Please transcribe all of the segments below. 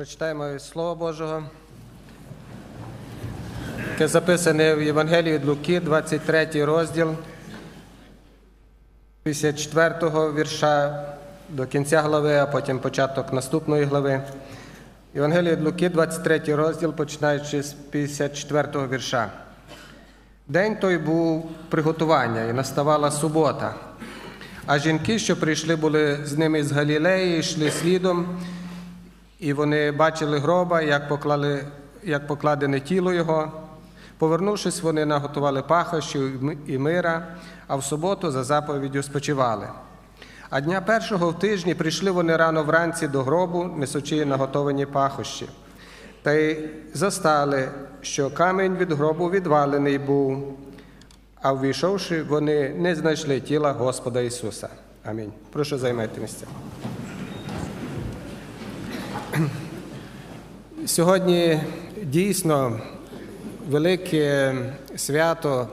Прочитаємо Слово Божого, яке записане в Євангелії від Луки, 23 розділ, 54 вірша до кінця глави, а потім початок наступної глави. Євангелія від Луки, 23 розділ, починаючи з 54 вірша. День той був приготування, і наставала субота. А жінки, що прийшли, були з ними з Галілеї, йшли слідом, і вони бачили гроба, як, поклали, як покладене тіло його. Повернувшись, вони наготували пахощів і мира, а в суботу за заповіддю спочивали. А дня першого в тижні прийшли вони рано вранці до гробу, несучи наготовані пахощі. Та й застали, що камінь від гробу відвалений був, а ввійшовши, вони не знайшли тіла Господа Ісуса. Амінь. Прошу займайте місця. Сьогодні дійсно велике свято,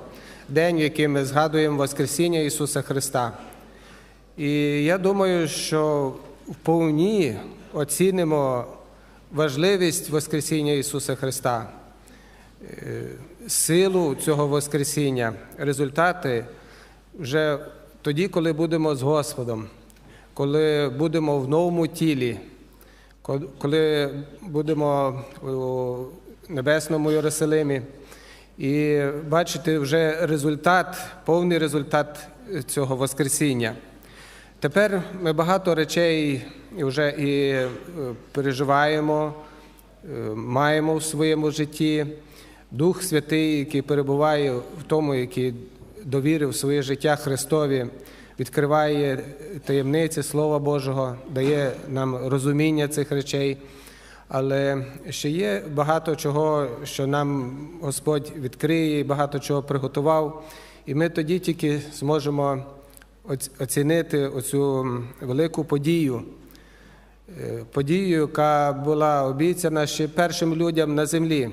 день, в який ми згадуємо Воскресіння Ісуса Христа. І я думаю, що вповні оцінимо важливість Воскресіння Ісуса Христа, е, силу цього Воскресіння, результати вже тоді, коли будемо з Господом, коли будемо в новому тілі, коли будемо у небесному Єрусалимі, і бачити вже результат, повний результат цього Воскресіння. Тепер ми багато речей вже і е, переживаємо, е, маємо в своєму житті. Дух Святий, який перебуває в тому, який довірив своє життя Христові, відкриває таємниці Слова Божого, дає нам розуміння цих речей. Але ще є багато чого, що нам Господь відкриє, багато чого приготував, і ми тоді тільки зможемо оцінити оцю велику подію, е, подію, яка була обіцяна ще першим людям на землі,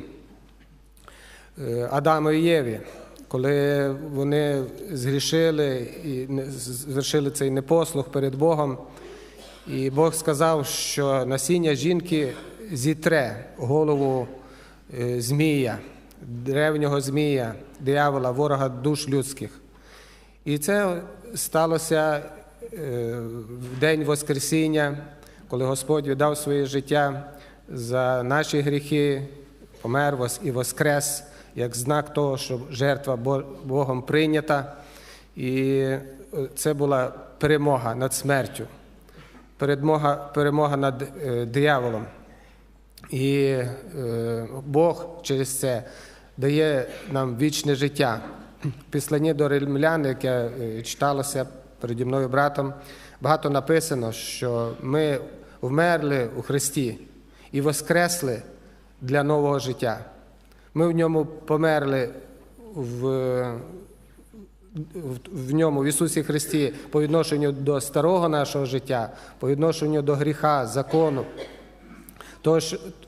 е, Адаму і Єві, коли вони згрішили і звершили цей непослух перед Богом. І Бог сказав, що насіння жінки зітре голову е, Змія, древнього Змія, диявола, ворога душ людських. І це сталося е, в день Воскресіння, коли Господь віддав своє життя за наші гріхи, помер і воскрес, як знак того, що жертва Богом прийнята. І це була перемога над смертю, перемога, перемога над е, дияволом. І е, Бог через це дає нам вічне життя. В післанні до римлян, яке е, читалося переді мною братом, багато написано, що ми вмерли у Христі і воскресли для нового життя. Ми в ньому померли в, в ньому, в Ісусі Христі, по відношенню до старого нашого життя, по відношенню до гріха, закону, того,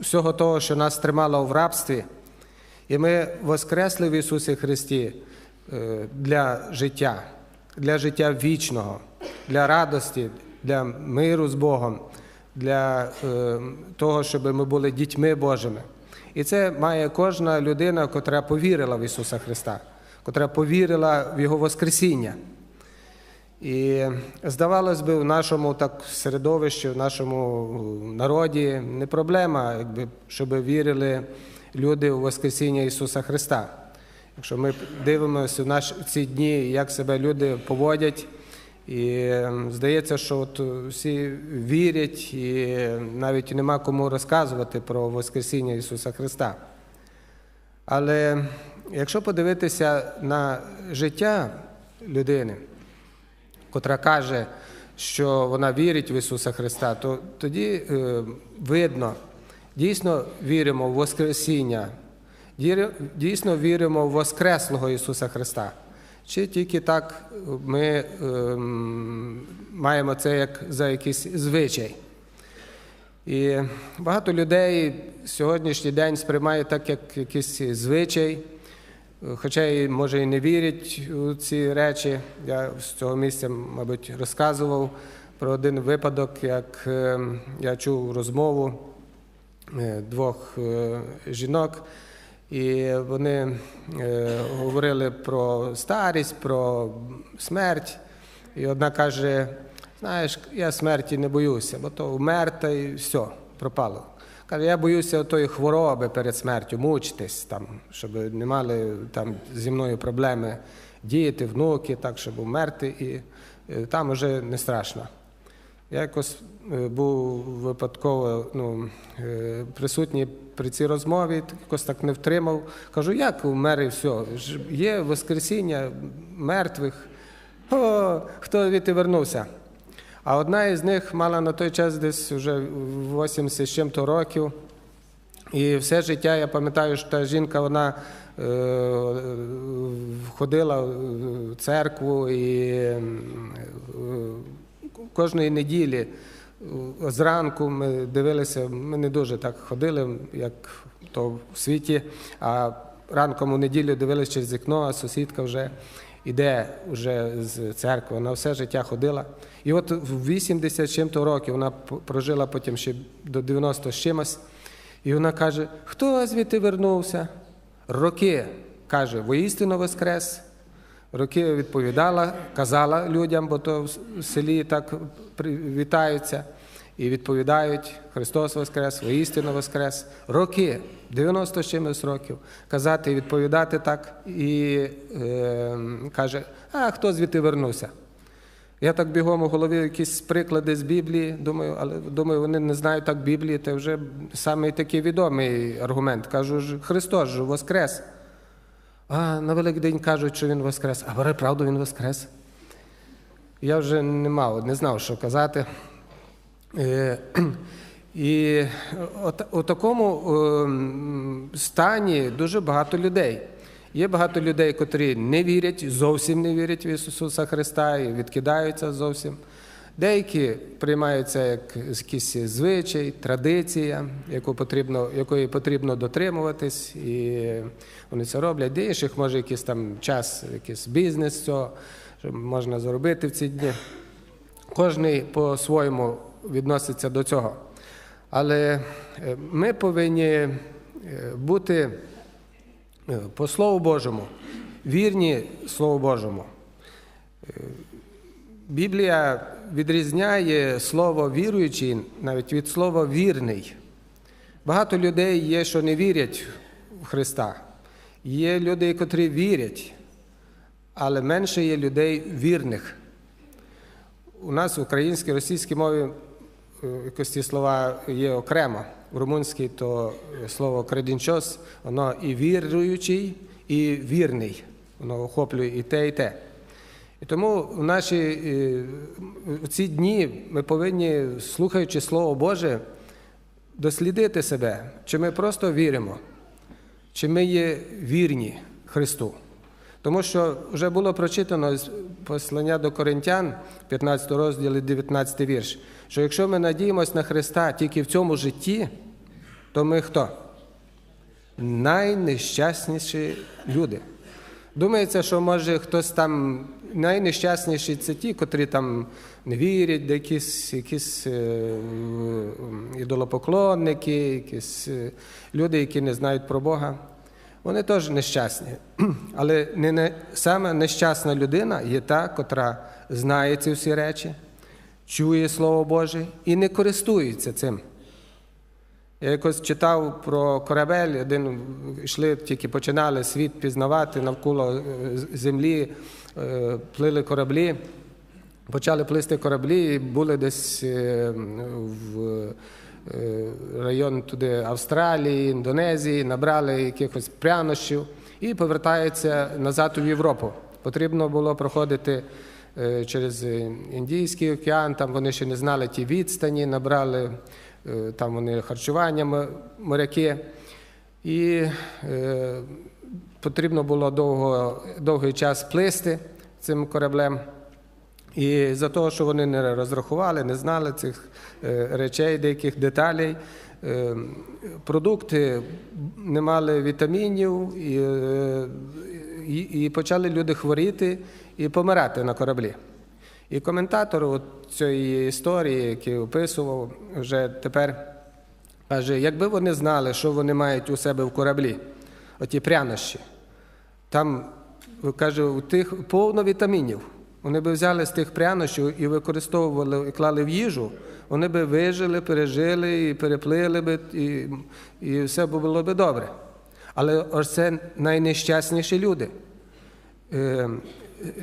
всього того, що нас тримало в рабстві. І ми воскресли в Ісусі Христі для життя, для життя вічного, для радості, для миру з Богом, для того, щоб ми були дітьми Божими. І це має кожна людина, котра повірила в Ісуса Христа, котра повірила в Його Воскресіння. І здавалось би, в нашому так середовищі, в нашому народі не проблема, якби, щоб вірили люди у Воскресіння Ісуса Христа. Якщо ми дивимося в наші ці дні, як себе люди поводять, і здається, що от всі вірять, і навіть нема кому розказувати про Воскресіння Ісуса Христа. Але якщо подивитися на життя людини, котра каже, що вона вірить в Ісуса Христа, то тоді е, видно, дійсно віримо в Воскресіння, дійсно віримо в Воскреслого Ісуса Христа. Чи тільки так ми е, маємо це як за якийсь звичай. І багато людей сьогоднішній день сприймають так, як якийсь звичай, хоча і може і не вірять у ці речі. Я з цього місця, мабуть, розказував про один випадок, як я чув розмову е, двох е, жінок, і вони е, говорили про старість, про смерть. І одна каже: знаєш, я смерті не боюся, бо то вмер та і все, пропало. Каже, я боюся тої хвороби перед смертю, мучитись, там, щоб не мали там зі мною проблеми діти, внуки, так, щоб вмерти, і е, там вже не страшно. Я якось е, був випадково ну, е, присутній при цій розмові, якось так не втримав. Кажу, як вмер і все? Є Воскресіння мертвих. О, хто звідти вернувся? А одна із них мала на той час десь вже 80 з чим-то років. І все життя я пам'ятаю, що та жінка вона е, ходила в церкву і кожної неділі е, зранку ми дивилися, ми не дуже так ходили, як то в світі, а ранком у неділю дивилися через вікно, а сусідка вже іде вже з церкви, вона все життя ходила. І от в 80 з чим-то років вона прожила потім ще до 90 з чимось. І вона каже: хто звідти вернувся? Роки каже, воістину воскрес. Роки відповідала, казала людям, бо то в селі так вітаються і відповідають Христос Воскрес, воістину Воскрес. Роки, 90 з чимось років, казати і відповідати так, і е, каже, а хто звідти вернувся? Я так бігом у голові якісь приклади з Біблії, думаю, але думаю, вони не знають так Біблії, це вже самий такий відомий аргумент. Кажу, Христос же Воскрес. А на Великдень кажуть, що Він Воскрес. А бере правду Він Воскрес. Я вже не мав, не знав, що казати. Е, І у такому ем, стані дуже багато людей. Є багато людей, котрі не вірять, зовсім не вірять в Ісуса Христа і відкидаються зовсім. Деякі приймаються як якийсь звичай, традиція, яку потрібно, якої потрібно дотримуватись, і вони це роблять. Де інших може якийсь там час, якийсь бізнес цього, що можна заробити в ці дні. Кожний по-своєму відноситься до цього. Але е, ми повинні е, бути е, по Слову Божому, вірні Слову Божому. Біблія відрізняє слово віруючий навіть від слова вірний. Багато людей є, що не вірять в Христа. Є люди, котрі вірять, але менше є людей вірних. У нас в українській, російській мові е, якось ці слова є окремо. В румунській то слово кредінчос, воно і віруючий, і вірний. Воно охоплює і те, і те. І тому в наші е, в ці дні ми повинні, слухаючи Слово Боже, дослідити себе, чи ми просто віримо, чи ми є вірні Христу. Тому що вже було прочитано з послання до Коринтян, 15 розділ, 19 вірш, що якщо ми надіємося на Христа тільки в цьому житті, то ми хто? Найнещасніші люди. Думається, що може хтось там найнещасніші це ті, котрі там не вірять, де якісь, якісь е, ідолопоклонники, якісь е, люди, які не знають про Бога. Вони теж нещасні. Але не, не, саме нещасна людина є та, котра знає ці всі речі, чує Слово Боже і не користується цим. Я якось читав про корабель, один йшли, тільки починали світ пізнавати навколо е, землі, е, плили кораблі, почали плисти кораблі, і були десь е, в район туди Австралії, Індонезії, набрали якихось прянощів і повертаються назад у Європу. Потрібно було проходити через Індійський океан, там вони ще не знали ті відстані, набрали там вони харчування моряки. І е, потрібно було довго, довгий час плисти цим кораблем. І за того, що вони не розрахували, не знали цих е, речей, деяких деталей, е, продукти не мали вітамінів, і, е, і, і почали люди хворіти і помирати на кораблі. І коментатор цієї історії, який описував, вже тепер Каже, якби вони знали, що вони мають у себе в кораблі, оті прянощі, там, каже, у тих повно вітамінів. Вони би взяли з тих прянощів і використовували і клали в їжу, вони би вижили, пережили і переплили би, і, і все було би добре. Але ось це найнещасніші люди. Е,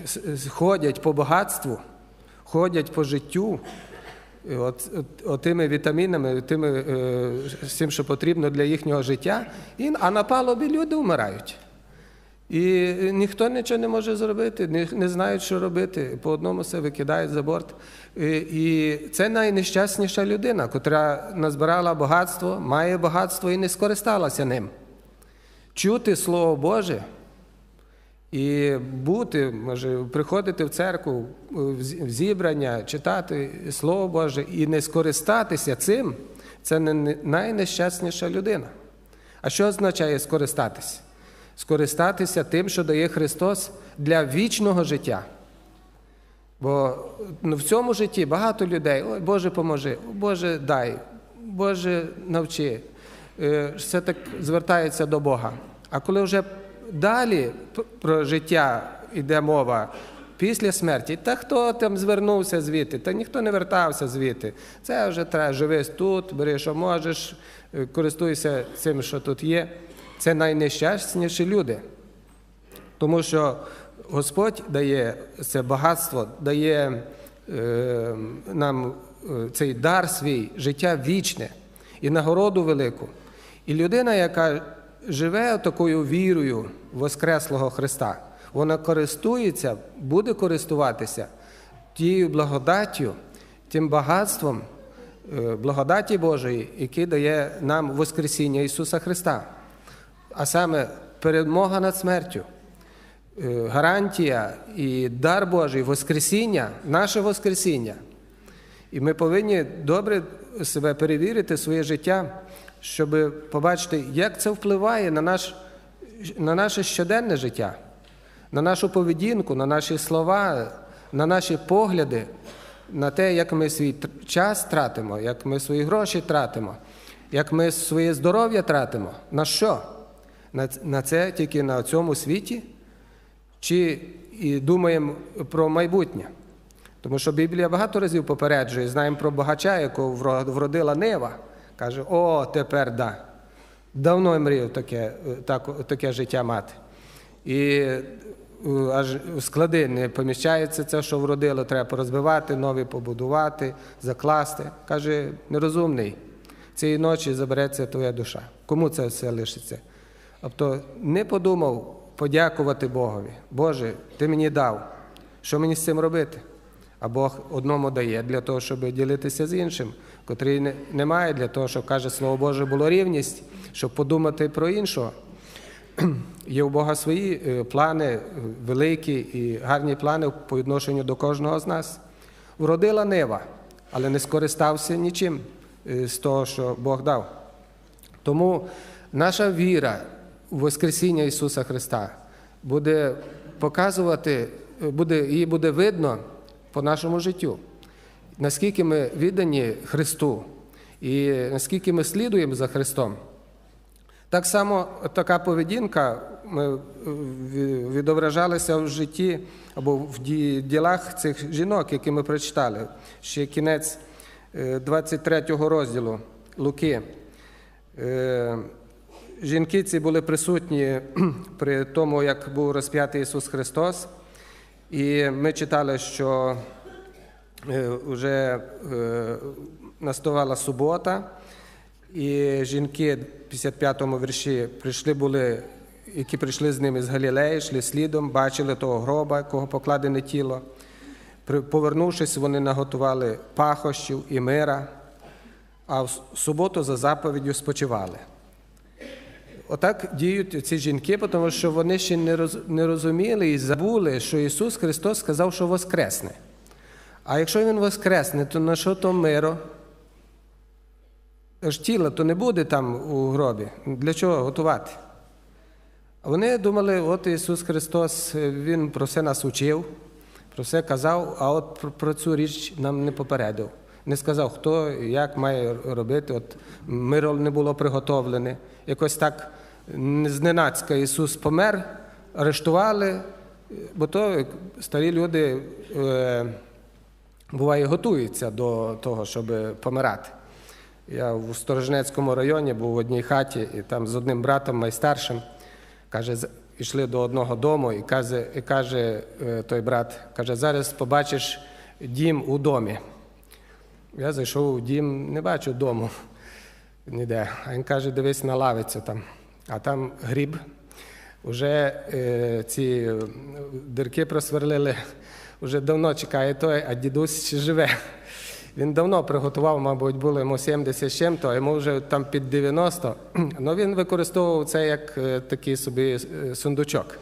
с- ходять по багатству, ходять по життю, от, от, тими вітамінами, тими, е, з що потрібно для їхнього життя, і, а на палубі люди вмирають. І ніхто нічого не може зробити, не, знають, що робити. По одному все викидають за борт. І це найнещасніша людина, котра назбирала багатство, має багатство і не скористалася ним. Чути Слово Боже і бути, може, приходити в церкву, в зібрання, читати Слово Боже і не скористатися цим, це не- не найнещасніша людина. А що означає скористатися? Скористатися тим, що дає Христос для вічного життя. Бо ну, в цьому житті багато людей, ой, Боже, поможи, Боже, дай, Боже, навчи. Е, Все так звертається до Бога. А коли вже далі про життя йде мова після смерті, та хто там звернувся звідти? Та ніхто не вертався звідти. Це вже треба живи тут, бери, що можеш, е, користуйся цим, що тут є. Це найнещасніші люди. Тому що Господь дає це багатство, дає е, нам е, цей дар свій, життя вічне і нагороду велику. І людина, яка живе такою вірою Воскреслого Христа, вона користується, буде користуватися тією благодаттю, тим багатством е, благодаті Божої, який дає нам Воскресіння Ісуса Христа а саме перемога над смертю, е, гарантія і дар Божий, Воскресіння, наше Воскресіння. І ми повинні добре себе перевірити, своє життя, щоб побачити, як це впливає на, наш, на наше щоденне життя, на нашу поведінку, на наші слова, на наші погляди, на те, як ми свій час тратимо, як ми свої гроші тратимо, як ми своє здоров'я тратимо. На що? На, це тільки на цьому світі? Чи і думаємо про майбутнє? Тому що Біблія багато разів попереджує, знаємо про багача, якого вродила Нива. Каже, о, тепер да. Давно мріяв таке, е, так, таке життя мати. І е, аж склади не поміщається це, що вродило, треба порозбивати, нові побудувати, закласти. Каже, нерозумний. Цієї ночі забереться твоя душа. Кому це все лишиться? Тобто не подумав подякувати Богові. Боже, ти мені дав. Що мені з цим робити? А Бог одному дає для того, щоб ділитися з іншим, котрий не, не для того, щоб каже Слово Боже, було рівність, щоб подумати про іншого. Є у Бога свої е, плани, е, великі і гарні плани по відношенню до кожного з нас. Вродила нива, але не скористався нічим е, з того, що Бог дав. Тому наша віра у Воскресіння Ісуса Христа буде показувати, буде, її буде видно по нашому життю, наскільки ми віддані Христу і наскільки ми слідуємо за Христом. Так само така поведінка е, ві- відображалася в житті або в ділах цих жінок, які ми прочитали. Ще кінець е, 23 розділу Луки. Е, Жінки ці були присутні при тому, як був розп'ятий Ісус Христос. І ми читали, що вже наставала субота, і жінки в 55-му вірші прийшли були, які прийшли з ними з Галілеї, йшли слідом, бачили того гроба, якого покладене тіло. Повернувшись, вони наготували пахощів і мира, а в суботу за заповіддю спочивали. Отак діють ці жінки, тому що вони ще не розуміли і забули, що Ісус Христос сказав, що воскресне. А якщо Він воскресне, то на що то миро? ж тіла то не буде там у гробі. Для чого готувати? Вони думали, от Ісус Христос, Він про все нас учив, про все казав, а от про, про цю річ нам не попередив. не сказав, хто як має робити. От миро не було приготовлене. Якось так зненацька Ісус помер, арештували, бо то старі люди е, буває готуються до того, щоб помирати. Я в Сторожнецькому районі був в одній хаті, і там з одним братом найстаршим. Каже, йшли до одного дому, і каже, і каже е, той брат, каже, зараз побачиш дім у домі. Я зайшов у дім, не бачу дому ніде. А він каже, дивись на лавицю там. А там гріб. Уже е, ці дирки просверлили, вже давно чекає той, а дідусь ще живе. Він давно приготував, мабуть, було йому 70 з чим-то, а йому вже там під 90. Ну він використовував це як е, такий собі е, сундучок.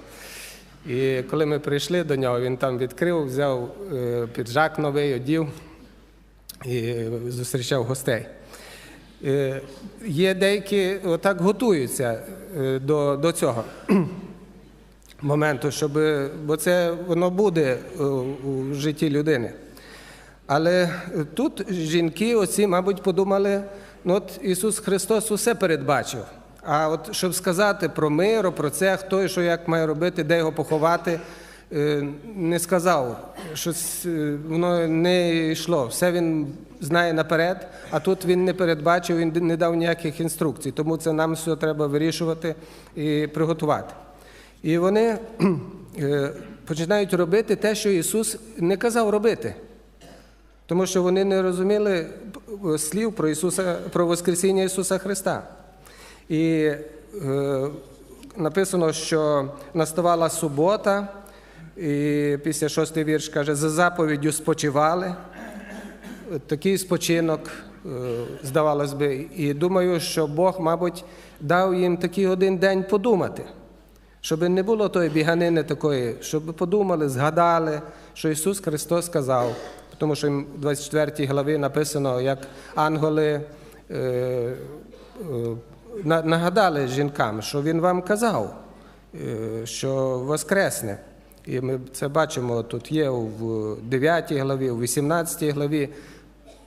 І коли ми прийшли до нього, він там відкрив, взяв е, піджак новий, одів і зустрічав гостей. Є деякі отак готуються до, до цього моменту, щоб, бо це воно буде е, у житті людини. Але тут жінки, оці, мабуть, подумали, ну от Ісус Христос усе передбачив. А от щоб сказати про мир, про це, хто і що як має робити, де його поховати, е, не сказав, щось е, воно не йшло. Все він знає наперед, а тут він не передбачив, він не дав ніяких інструкцій. Тому це нам все треба вирішувати і приготувати. І вони е, починають робити те, що Ісус не казав робити. Тому що вони не розуміли е, слів про Ісуса, про Воскресіння Ісуса Христа. І е, написано, що наставала субота, і після шостий вірш каже, за заповіддю спочивали. Такий спочинок, е, здавалось би, і думаю, що Бог, мабуть, дав їм такий один день подумати, щоб не було тої біганини такої, щоб подумали, згадали, що Ісус Христос сказав. Тому що в 24 главі написано, як ангели е, е, нагадали жінкам, що Він вам казав, е, що Воскресне. І ми це бачимо, тут є в 9 главі, в 18 главі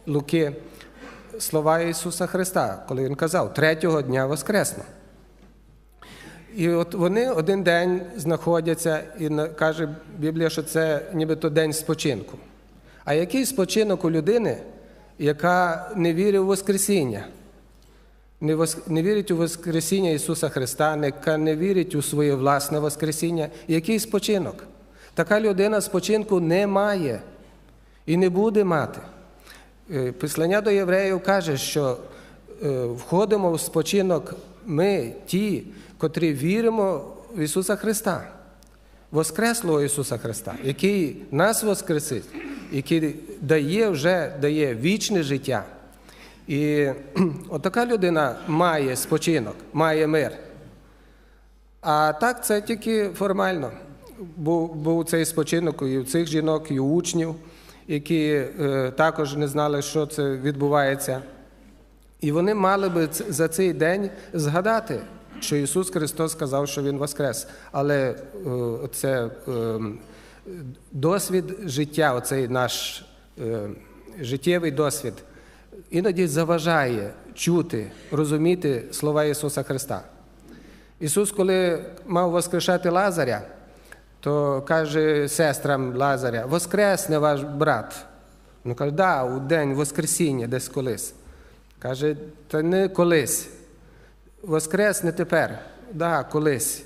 Луки слова Ісуса Христа, коли Він казав, третього дня Воскресну. І от вони один день знаходяться, і каже Біблія, що це нібито день спочинку. А який спочинок у людини, яка не вірить у Воскресіння? Не, вірить у Воскресіння Ісуса Христа, яка не вірить у своє власне Воскресіння. Який спочинок? Така людина спочинку не має і не буде мати. Е, до євреїв каже, що е, входимо в спочинок ми, ті, котрі віримо в Ісуса Христа, Воскреслого Ісуса Христа, який нас воскресить, який дає вже дає вічне життя. І отака людина має спочинок, має мир. А так це тільки формально. Був, був цей спочинок і у цих жінок, і у учнів, які е, також не знали, що це відбувається. І вони мали би за цей день згадати, що Ісус Христос сказав, що Він воскрес. Але е, це е, досвід життя, оцей наш е, життєвий досвід, іноді заважає чути, розуміти слова Ісуса Христа. Ісус, коли мав воскрешати Лазаря, то каже сестрам Лазаря: Воскресне ваш брат. Ну каже, да, у день Воскресіння десь колись. Каже, та не колись. Воскрес не тепер, да, колись.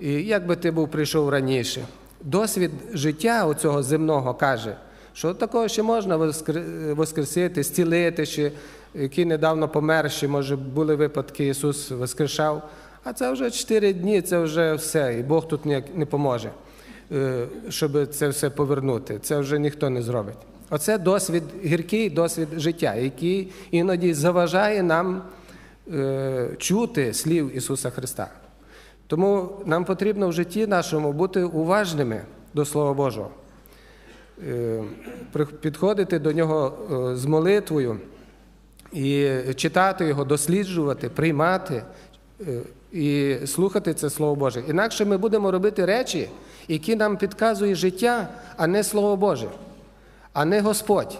І як би ти був прийшов раніше? Досвід життя оцього земного каже, що такого ще можна воскр- воскресити, зцілити, ще, який недавно помер, ще, може, були випадки, Ісус воскрешав. А це вже чотири дні, це вже все, і Бог тут ніяк не поможе, е, щоб це все повернути. Це вже ніхто не зробить. Оце досвід, гіркий досвід життя, який іноді заважає нам чути слів Ісуса Христа. Тому нам потрібно в житті нашому бути уважними до Слова Божого, Е, підходити до нього е, з молитвою і читати його, досліджувати, приймати е, і слухати це Слово Боже. Інакше ми будемо робити речі, які нам підказує життя, а не Слово Боже, а не Господь.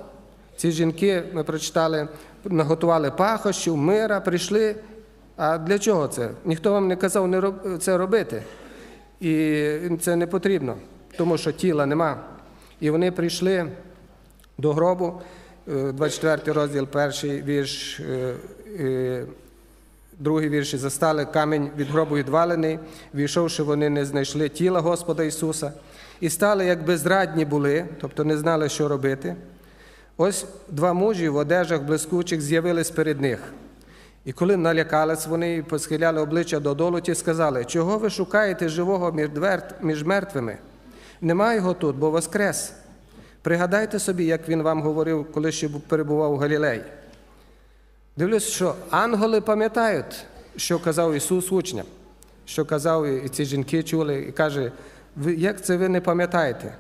Ці жінки, ми прочитали, наготували пахощів, мира, прийшли. А для чого це? Ніхто вам не казав не це робити. І це не потрібно, тому що тіла нема. І вони прийшли до гробу, е, 24 розділ, перший вірш, е, е, другий вірш, і застали камінь від гробу відвалений, війшовши, вони не знайшли тіла Господа Ісуса, і стали, як безрадні були, тобто не знали, що робити. Ось два мужі в одежах блискучих з'явились перед них. І коли налякались вони і посхиляли обличчя додолу, ті сказали, чого ви шукаєте живого між мертвими? Нема його тут, бо воскрес. Пригадайте собі, як він вам говорив, коли ще перебував у Галілеї. Дивлюсь, що ангели пам'ятають, що казав Ісус учням, що казав, і ці жінки чули, і каже, як це ви не пам'ятаєте?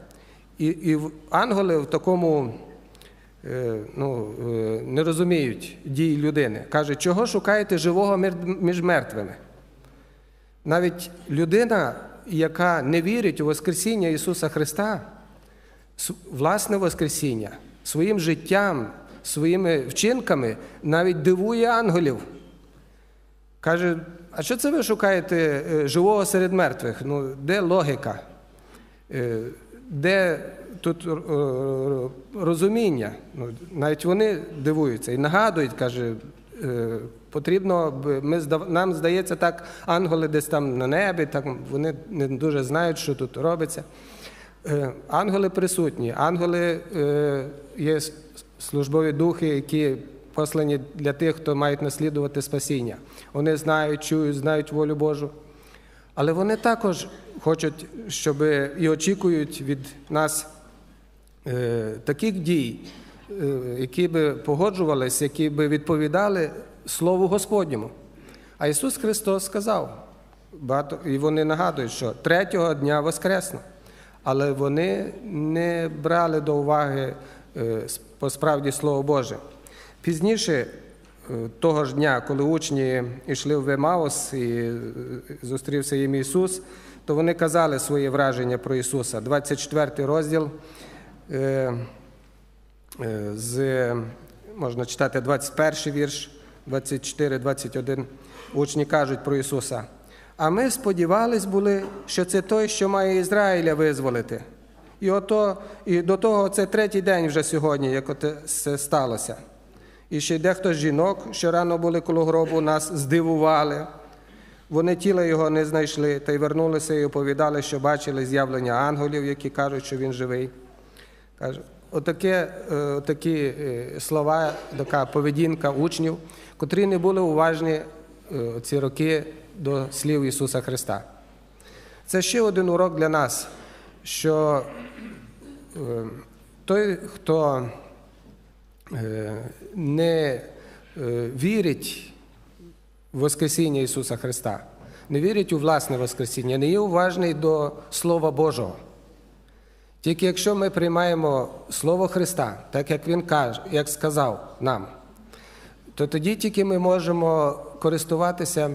І, і ангели в такому ну, е, не розуміють дій людини. Каже, чого шукаєте живого між мертвими? Навіть людина, яка не вірить у Воскресіння Ісуса Христа, власне Воскресіння, своїм життям, своїми вчинками навіть дивує ангелів. Каже, а що це ви шукаєте е, живого серед мертвих? Ну, де логіка? Е, Де тут е, розуміння? Ну, навіть вони дивуються і нагадують, каже, е, потрібно, ми, нам здається, так, ангели десь там на небі, так, вони не дуже знають, що тут робиться. Е, Ангели присутні, ангели є службові духи, які послані для тих, хто мають наслідувати спасіння. Вони знають, чують, знають волю Божу. Але вони також хочуть, щоб і очікують від нас таких дій, е, які би погоджувалися, які би відповідали Слову Господньому. А Ісус Христос сказав, багато, і вони нагадують, що третього дня воскресно. Але вони не брали до уваги е, по справді Слово Боже. Пізніше е, того ж дня, коли учні йшли в Вемаус і е, зустрівся їм Ісус, то вони казали своє враження про Ісуса. 24 розділ е, е, з, можна читати 21 вірш, 24, 21. Учні кажуть про Ісуса. А ми сподівались були, що це той, що має Ізраїля визволити. І, ото, і до того це третій день вже сьогодні, як це сталося. І ще дехто з жінок, що рано були коло гробу, нас здивували. Вони тіла його не знайшли та й вернулися і оповідали, що бачили з'явлення ангелів, які кажуть, що він живий. Каже, отаке, е, отакі е, слова, така поведінка учнів, котрі не були уважні е, ці роки до слів Ісуса Христа. Це ще один урок для нас, що той, хто не вірить в Воскресіння Ісуса Христа, не вірить у власне Воскресіння, не є уважний до Слова Божого. Тільки якщо ми приймаємо Слово Христа, так як Він каже, як сказав нам, то тоді тільки ми можемо користуватися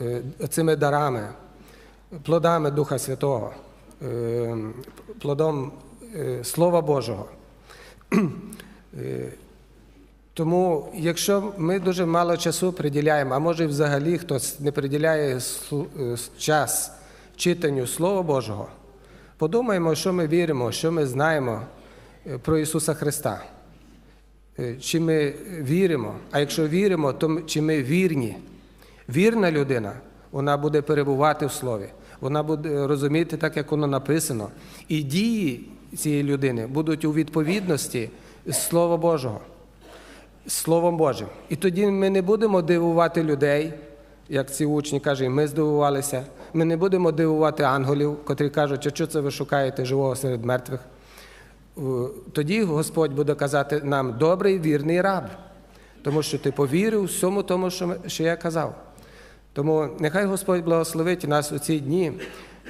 е, цими дарами, плодами Духа Святого, е, плодом е, Слова Божого. Е, Тому, якщо ми дуже мало часу приділяємо, а може взагалі хтось не приділяє час читанню Слова Божого, подумаємо, що ми віримо, що ми знаємо е, про Ісуса Христа. Е, Чи ми віримо? А якщо віримо, то чи ми вірні? Вірна людина, вона буде перебувати в Слові, вона буде розуміти так, як воно написано. І дії цієї людини будуть у відповідності з Слова Божого. Словом Божим. І тоді ми не будемо дивувати людей, як ці учні кажуть, ми здивувалися. Ми не будемо дивувати ангелів, котрі кажуть, а що це ви шукаєте живого серед мертвих. Тоді Господь буде казати нам добрий вірний раб, тому що ти повірив всьому тому, що я казав. Тому нехай Господь благословить нас у ці дні,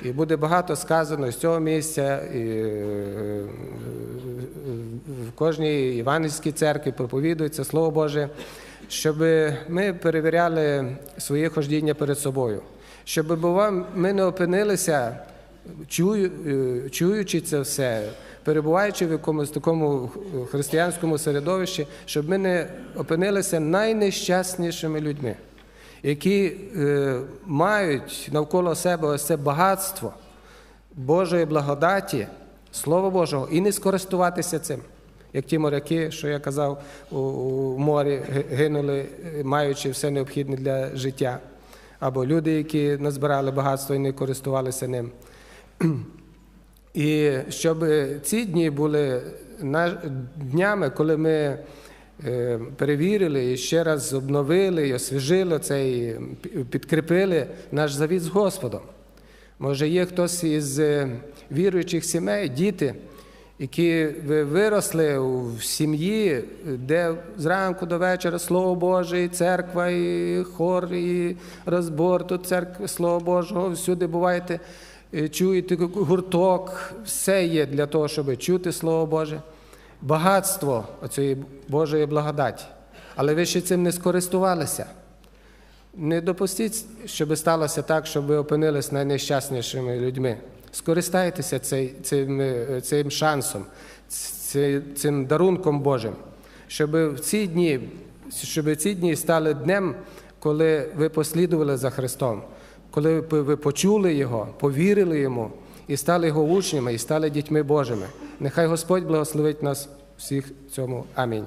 і буде багато сказано з цього місця, і е, в кожній Іванівській церкві проповідується Слово Боже, щоб ми перевіряли своє хождіння перед собою, щоб бува, ми не опинилися чую, е, чуючи це все, перебуваючи в якомусь такому християнському середовищі, щоб ми не опинилися найнещаснішими людьми, які е, мають навколо себе ось це багатство Божої благодаті, Слова Божого, і не скористуватися цим. Як ті моряки, що я казав, у, морі гинули, е, маючи все необхідне для життя, або люди, які назбирали багатство і не користувалися ним. І щоб ці дні були днями, коли ми е, перевірили і ще раз обновили і освіжили цей, підкріпили наш завіт з Господом. Може, є хтось із е, віруючих сімей, діти, які ви- виросли в сім'ї, де зранку до вечора Слово Боже, і церква, і хор, і розбор, тут церква Слова Божого, всюди буваєте, е, чуєте гурток, все є для того, щоб чути Слово Боже. Багатство оцієї Божої благодаті. Але ви ще цим не скористувалися. Не допустіть, щоб сталося так, щоб ви опинились найнещаснішими людьми. Скористайтеся цей, цим, е, цим шансом, цим дарунком Божим, щоб в ці дні, щоб ці дні стали днем, коли ви послідували за Христом, коли ви почули Його, повірили Йому і стали Його учнями, і стали дітьми Божими. Нехай Господь благословить нас всіх в цьому. Амінь.